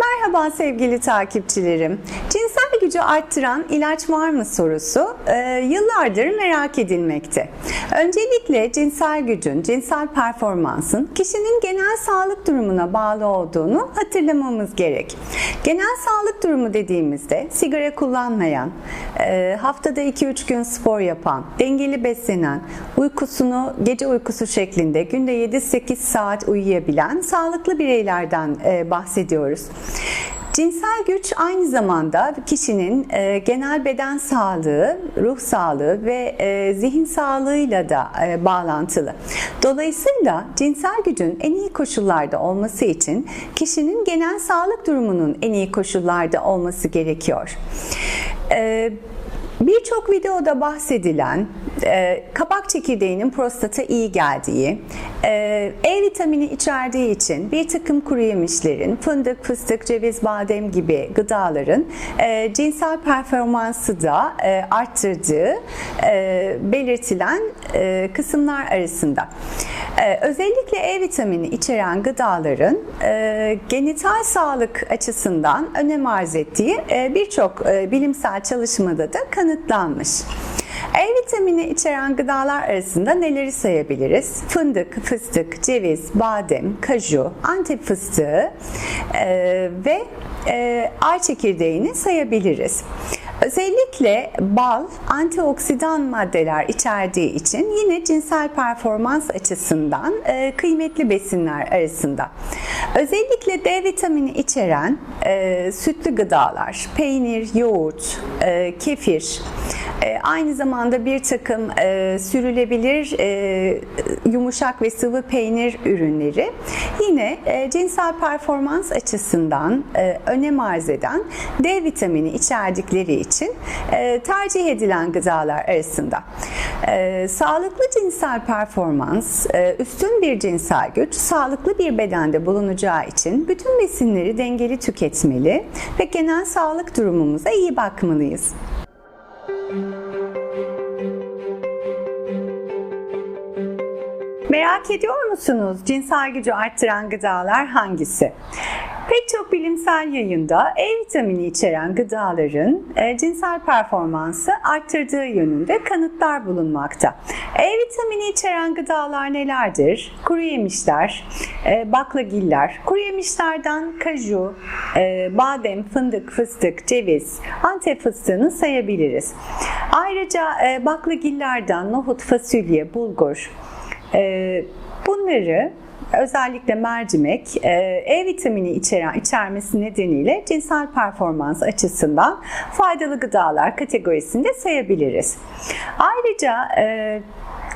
Merhaba sevgili takipçilerim. Gücü arttıran ilaç var mı sorusu e, yıllardır merak edilmekte. Öncelikle cinsel gücün, cinsel performansın kişinin genel sağlık durumuna bağlı olduğunu hatırlamamız gerek. Genel sağlık durumu dediğimizde sigara kullanmayan, e, haftada 2-3 gün spor yapan, dengeli beslenen, uykusunu gece uykusu şeklinde günde 7-8 saat uyuyabilen sağlıklı bireylerden e, bahsediyoruz. Cinsel güç aynı zamanda kişinin e, genel beden sağlığı, ruh sağlığı ve e, zihin sağlığıyla da e, bağlantılı. Dolayısıyla cinsel gücün en iyi koşullarda olması için kişinin genel sağlık durumunun en iyi koşullarda olması gerekiyor. E, Birçok videoda bahsedilen e, kabak çekirdeğinin prostata iyi geldiği, e, E vitamini içerdiği için bir takım kuru yemişlerin, fındık, fıstık, ceviz, badem gibi gıdaların e, cinsel performansı da e, arttırdığı e, belirtilen e, kısımlar arasında. E, özellikle E vitamini içeren gıdaların e, genital sağlık açısından önem arz ettiği e, birçok e, bilimsel çalışmada da kanıtlanmış. E vitamini içeren gıdalar arasında neleri sayabiliriz? Fındık, fıstık, ceviz, badem, kaju, antep fıstığı ve ay çekirdeğini sayabiliriz. Özellikle bal antioksidan maddeler içerdiği için yine cinsel performans açısından e, kıymetli besinler arasında. Özellikle D vitamini içeren e, sütlü gıdalar, peynir, yoğurt, e, kefir, e, aynı zamanda bir takım e, sürülebilir e, yumuşak ve sıvı peynir ürünleri yine e, cinsel performans açısından e, önem arz eden D vitamini içerdikleri için e, tercih edilen gıdalar arasında. E, sağlıklı cinsel performans, e, üstün bir cinsel güç, sağlıklı bir bedende bulunacağı için bütün besinleri dengeli tüketmeli ve genel sağlık durumumuza iyi bakmalıyız. Merak ediyor musunuz cinsel gücü arttıran gıdalar hangisi? Pek çok bilimsel yayında E vitamini içeren gıdaların e, cinsel performansı arttırdığı yönünde kanıtlar bulunmakta. E vitamini içeren gıdalar nelerdir? Kuru yemişler, e, baklagiller, kuru yemişlerden kaju, e, badem, fındık, fıstık, ceviz, antep fıstığını sayabiliriz. Ayrıca baklagillerden nohut, fasulye, bulgur, bunları özellikle mercimek e, E vitamini içeren içermesi nedeniyle cinsel performans açısından faydalı gıdalar kategorisinde sayabiliriz. Ayrıca e,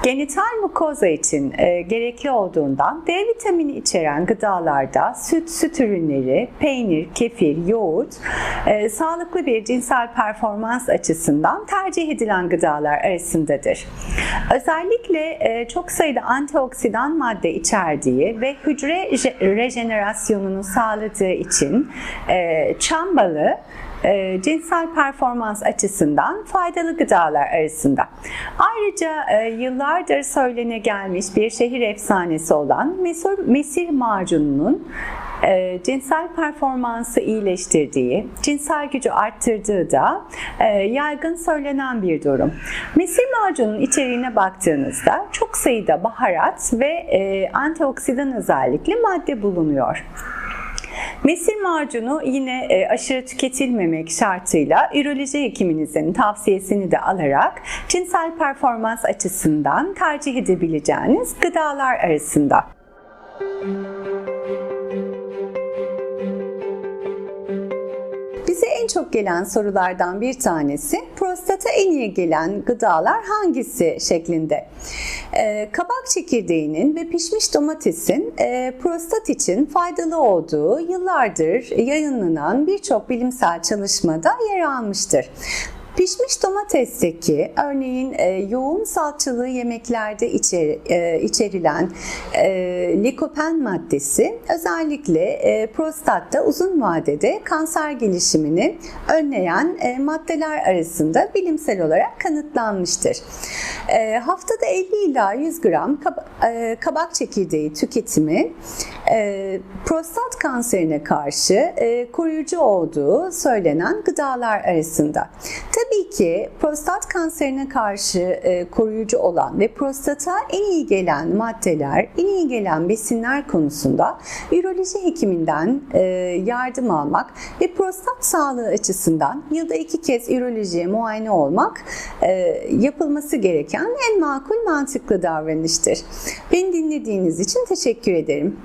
Genital mukoza için e, gerekli olduğundan D vitamini içeren gıdalarda süt, süt ürünleri, peynir, kefir, yoğurt e, sağlıklı bir cinsel performans açısından tercih edilen gıdalar arasındadır. Özellikle e, çok sayıda antioksidan madde içerdiği ve hücre rejenerasyonunu sağladığı için e, çam balı e, cinsel performans açısından faydalı gıdalar arasında. Ayrıca e, yıllardır söylene gelmiş bir şehir efsanesi olan mesir, mesir macununun e, cinsel performansı iyileştirdiği, cinsel gücü arttırdığı da e, yaygın söylenen bir durum. Mesir macunun içeriğine baktığınızda çok sayıda baharat ve e, antioksidan özellikli madde bulunuyor. Mesir macunu yine e, aşırı tüketilmemek şartıyla üroloji hekiminizin tavsiyesini de alarak cinsel performans açısından tercih edebileceğiniz gıdalar arasında. Bize en çok gelen sorulardan bir tanesi prostata en iyi gelen gıdalar hangisi şeklinde. Ee, kabak çekirdeğinin ve pişmiş domatesin e, prostat için faydalı olduğu yıllardır yayınlanan birçok bilimsel çalışmada yer almıştır. Pişmiş domatesteki örneğin e, yoğun salçalı yemeklerde içer, e, içerilen e, likopen maddesi özellikle e, prostatta uzun vadede kanser gelişimini önleyen e, maddeler arasında bilimsel olarak kanıtlanmıştır. E, haftada 50 ila 100 gram kab- e, kabak çekirdeği tüketimi e, prostat kanserine karşı e, koruyucu olduğu söylenen gıdalar arasında. Tabii ki prostat kanserine karşı e, koruyucu olan ve prostata en iyi gelen maddeler, en iyi gelen besinler konusunda üroloji hekiminden e, yardım almak ve prostat sağlığı açısından yılda iki kez ürolojiye muayene olmak e, yapılması gereken en makul mantıklı davranıştır. Beni dinlediğiniz için teşekkür ederim.